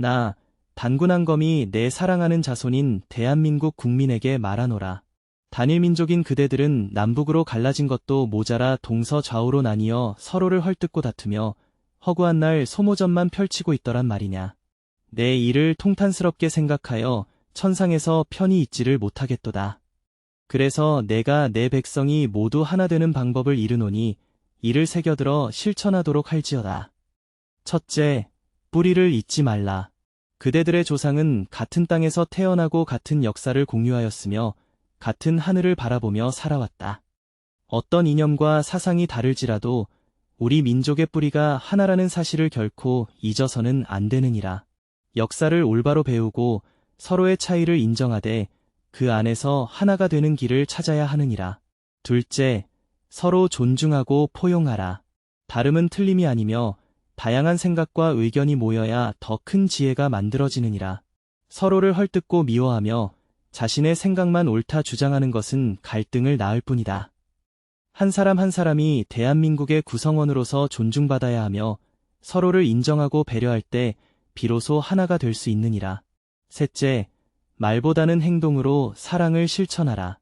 나 단군한검이 내 사랑하는 자손인 대한민국 국민에게 말하노라. 단일민족인 그대들은 남북으로 갈라진 것도 모자라 동서 좌우로 나뉘어 서로를 헐뜯고 다투며 허구한 날 소모전만 펼치고 있더란 말이냐. 내 일을 통탄스럽게 생각하여 천상에서 편히 있지를 못하겠도다. 그래서 내가 내 백성이 모두 하나 되는 방법을 이르노니 이를 새겨들어 실천하도록 할지어다. 첫째, 뿌리를 잊지 말라. 그대들의 조상은 같은 땅에서 태어나고 같은 역사를 공유하였으며 같은 하늘을 바라보며 살아왔다. 어떤 이념과 사상이 다를지라도 우리 민족의 뿌리가 하나라는 사실을 결코 잊어서는 안 되느니라. 역사를 올바로 배우고 서로의 차이를 인정하되 그 안에서 하나가 되는 길을 찾아야 하느니라. 둘째, 서로 존중하고 포용하라. 다름은 틀림이 아니며 다양한 생각과 의견이 모여야 더 큰 지혜가 만들어지느니라. 서로를 헐뜯고 미워하며 자신의 생각만 옳다 주장하는 것은 갈등을 낳을 뿐이다. 한 사람 한 사람이 대한민국의 구성원으로서 존중받아야 하며 서로를 인정하고 배려할 때 비로소 하나가 될 수 있느니라. 셋째, 말보다는 행동으로 사랑을 실천하라.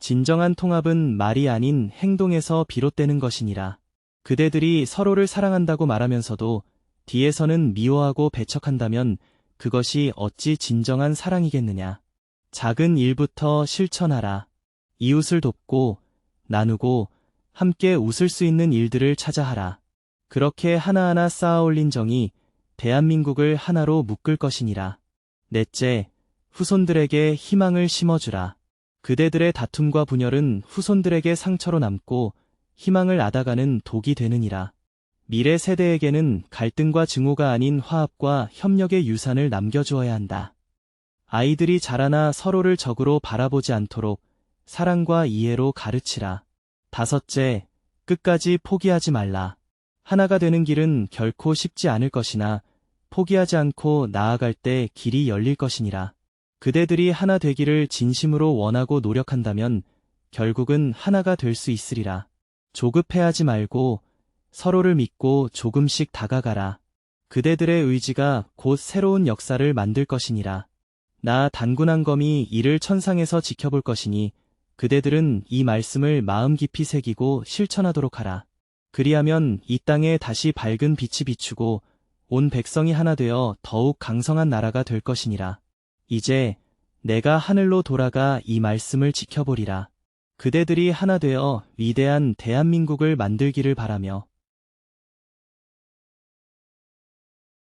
진정한 통합은 말이 아닌 행동에서 비롯되는 것이니라. 그대들이 서로를 사랑한다고 말하면서도 뒤에서는 미워하고 배척한다면 그것이 어찌 진정한 사랑이겠느냐. 작은 일부터 실천하라. 이웃을 돕고 나누고 함께 웃을 수 있는 일들을 찾아 하라. 그렇게 하나하나 쌓아 올린 정이 대한민국을 하나로 묶을 것이니라. 넷째, 후손들에게 희망을 심어주라. 그대들의 다툼과 분열은 후손들에게 상처로 남고 희망을 앗아가는 독이 되느니라. 미래 세대에게는 갈등과 증오가 아닌 화합과 협력의 유산을 남겨주어야 한다. 아이들이 자라나 서로를 적으로 바라보지 않도록 사랑과 이해로 가르치라. 다섯째, 끝까지 포기하지 말라. 하나가 되는 길은 결코 쉽지 않을 것이나 포기하지 않고 나아갈 때 길이 열릴 것이니라. 그대들이 하나 되기를 진심으로 원하고 노력한다면 결국은 하나가 될 수 있으리라. 조급해하지 말고 서로를 믿고 조금씩 다가가라. 그대들의 의지가 곧 새로운 역사를 만들 것이니라. 나 단군한 검이 이를 천상에서 지켜볼 것이니 그대들은 이 말씀을 마음 깊이 새기고 실천하도록 하라. 그리하면 이 땅에 다시 밝은 빛이 비추고 온 백성이 하나 되어 더욱 강성한 나라가 될 것이니라. 이제 내가 하늘로 돌아가 이 말씀을 지켜보리라. 그대들이 하나 되어 위대한 대한민국을 만들기를 바라며